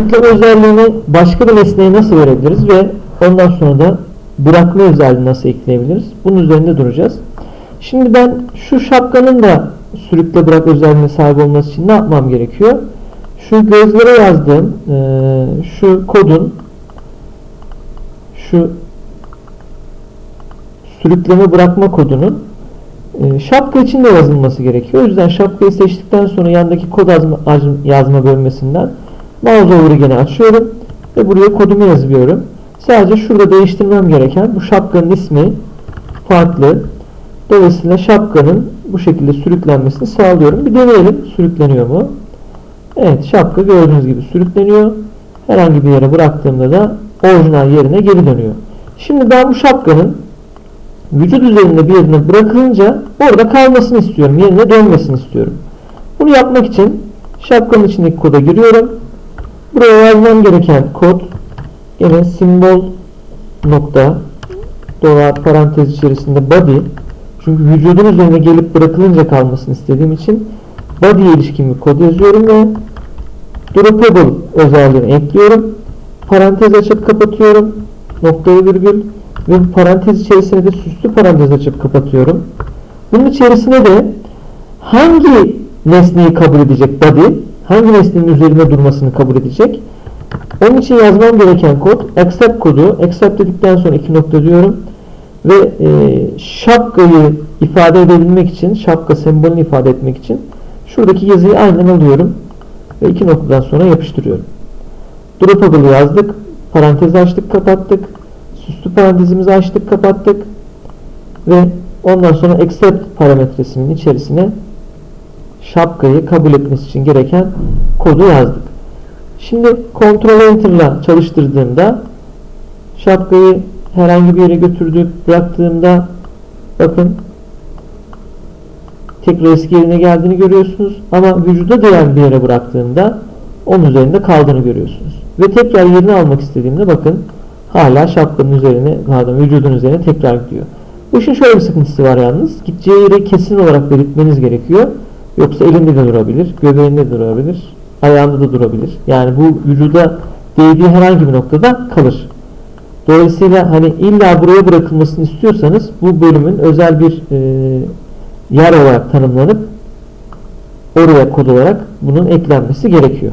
Yükleme özelliğini başka bir nesneye nasıl verebiliriz ve ondan sonra da bırakma özelliğini nasıl ekleyebiliriz? Bunun üzerinde duracağız. Şimdi ben şu şapkanın da sürükle bırak özelliğine sahip olması için ne yapmam gerekiyor? Şu gözlere yazdığım eee, şu kodun şu sürükleme bırakma kodunun e, şapka için de yazılması gerekiyor. O yüzden şapkayı seçtikten sonra yandaki kod yazma, yazma bölmesinden mouse over'ı gene açıyorum ve buraya kodumu yazıyorum. Sadece şurada değiştirmem gereken bu şapkanın ismi farklı. Dolayısıyla şapkanın bu şekilde sürüklenmesini sağlıyorum. Bir deneyelim sürükleniyor mu? Evet şapka gördüğünüz gibi sürükleniyor. Herhangi bir yere bıraktığımda da orijinal yerine geri dönüyor. Şimdi ben bu şapkanın vücut üzerinde bir yerine bırakılınca orada kalmasını istiyorum. Yerine dönmesini istiyorum. Bunu yapmak için şapkanın içindeki koda giriyorum. Buraya yazmam gereken kod yine simbol nokta dolar parantez içerisinde body çünkü vücudun üzerine gelip bırakılınca kalmasını istediğim için body'ye ilişkin bir kod yazıyorum ve droppable özelliğini ekliyorum. Parantez açıp kapatıyorum. Noktayı virgül ve parantez içerisine de süslü parantez açıp kapatıyorum. Bunun içerisine de hangi nesneyi kabul edecek body, hangi nesnenin üzerinde durmasını kabul edecek. Onun için yazmam gereken kod accept kodu. Accept dedikten sonra iki nokta diyorum. Ve e, şapkayı ifade edebilmek için, şapka sembolünü ifade etmek için şuradaki yazıyı aynen alıyorum. Ve iki noktadan sonra yapıştırıyorum. Droppable yazdık. Parantez açtık, kapattık. Süslü parantezimizi açtık, kapattık. Ve ondan sonra accept parametresinin içerisine şapkayı kabul etmesi için gereken kodu yazdık. Şimdi Ctrl Enter ile çalıştırdığımda şapkayı herhangi bir yere götürdük, bıraktığımda bakın tekrar eski yerine geldiğini görüyorsunuz. Ama vücuda değen bir yere bıraktığımda onun üzerinde kaldığını görüyorsunuz. Ve tekrar yerini almak istediğimde bakın hala şapkanın üzerine, pardon vücudun üzerine tekrar gidiyor. Bu işin şöyle bir sıkıntısı var yalnız. Gideceği yeri kesin olarak belirtmeniz gerekiyor. Yoksa elinde de durabilir, göbeğinde de durabilir, ayağında da durabilir. Yani bu vücuda değdiği herhangi bir noktada kalır. Dolayısıyla hani illa buraya bırakılmasını istiyorsanız bu bölümün özel bir e, yer olarak tanımlanıp oraya kod olarak bunun eklenmesi gerekiyor.